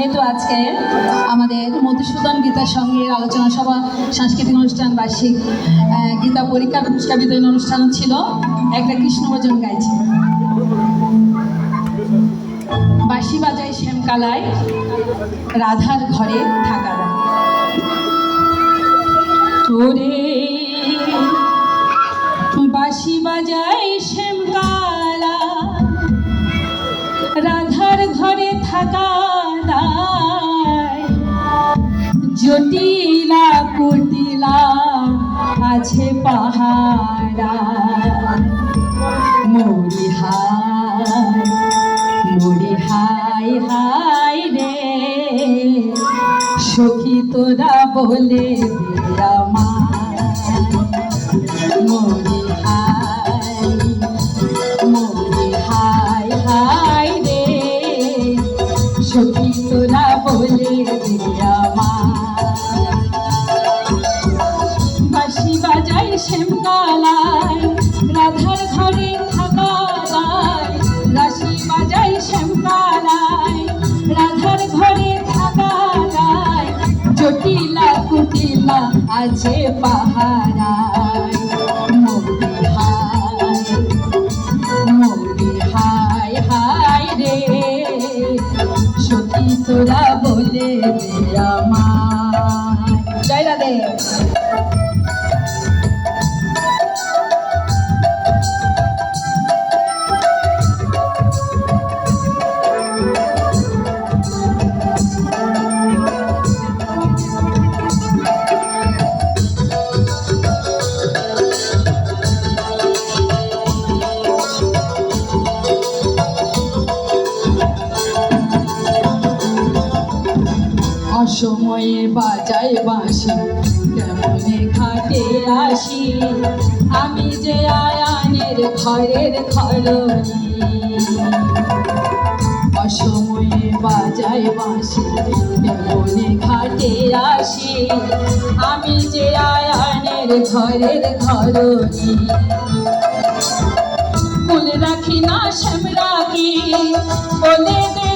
যেহেতু আজকে আমাদের মধুসূদন গীতা সঙ্গের আলোচনা সভা, সাংস্কৃতিক অনুষ্ঠান, বার্ষিক গীতা পরীক্ষা, পুরস্কার বিতরণ অনুষ্ঠান ছিল। একটা কৃষ্ণ ভজন গাইছে। বাঁশি বাজায় শ্যামকালায়, রাধার ঘরে থাকা তোরে বাঁশি বাজায় শ্যামকালা, রাধার ঘরে থাকা জটিলা কুটিলা আছে পাহারা মরি হায় মরি হাই হাই রে। সখী তোরা বলে দে আছে পাহারায় মরি হায় মরি হাই হাই রে। বলে দে আমায়। জয় রাধে। অসময়ে বাজায় বাঁশি। কেমনে ঘাটে আসি? আমি যে আয়ানের ঘরের ঘরণী অসময়ে বাজায় বাঁশি, কেমনে খাটে আসি? আমি যে আয়ানের ঘরের ঘরণী ফুল রাখি না শ্যাম রাখি বলে দে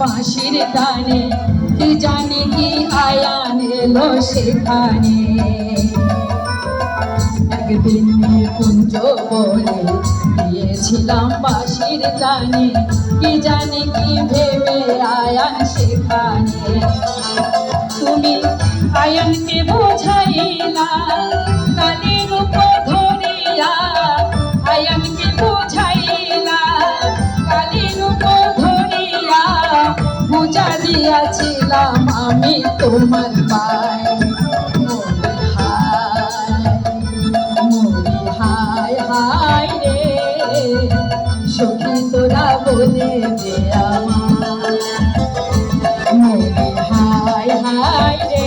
বাঁশির টানে কি জানি কি আয়ান এলো সেখানে? একদিন কুঞ্জ বনে দিয়েছিলাম বাঁশির টানে কি জানি কি ভেবে আয়ান সেখানে? তুমি আয়নকে বোঝাইলা, কানের উপর ধরিয়া, আয়নকে বোঝাইলা, কানের উপর দিয়াছিলাম আমি তোমার পায়। সখী তোরা বলে দে আমার। হায় হায় রে।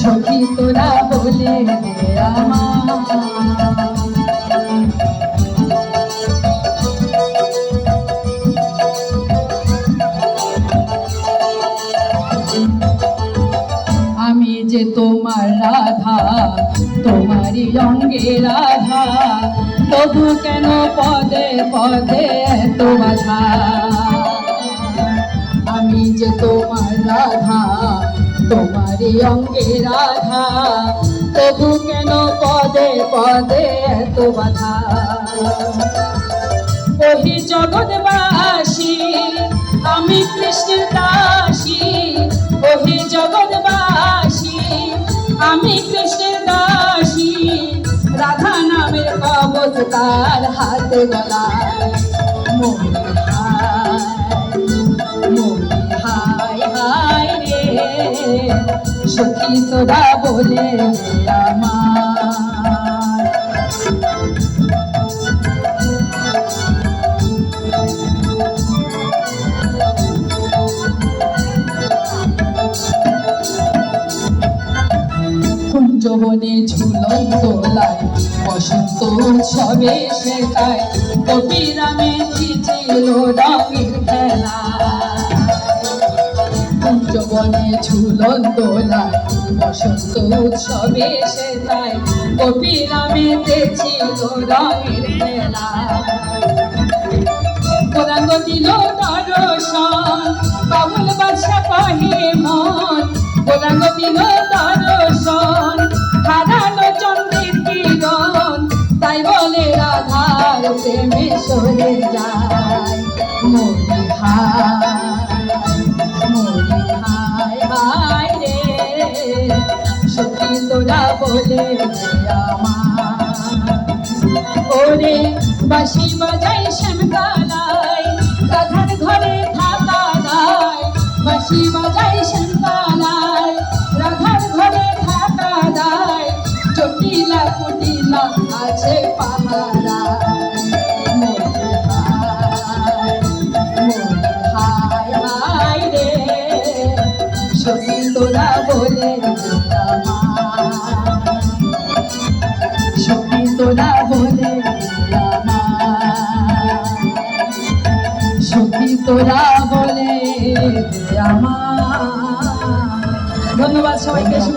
সখী তোরা বলে দে আমার। তোমারই অঙ্গে রাধা। তবু কেন পদে পদে এত বাধা? আমি যে তোমার রাধা, তোমারই অঙ্গে রাধা। তবু কেন পদে পদে এত বাধা? ওহি জগৎবাসী, আমি কৃষ্ণের দাসী। ওহি জগৎবাসী আমি কৃষ্ণের দাসী। রাধা নামের কবচ তার হাতে রে। সখী তোরা বলে মা কুঞ্জবনে ঝুলন দোলায় বসন্ত উৎসবে শেখায় কবিরামে ছিল রঙের খেলা। কুঞ্জবনে ঝুলন দোলায় বসন্ত উৎসবে শেখায় কবিরামেতে ছিল রঙের খেলা। কোরআন দিল দর্শন বাবুল বাদশা কহে মন। কোরআন দিল দর্শন হারানো চন্দ্রের কিরণ, তাই বলে রাধার প্রেমে সরে যায়। মরি হায় তোরা বলে আমার ওরে বাঁশি বাজাই শ্যামকালাই তোরা বলে আমার। ধন্যবাদ সবাইকে শুভ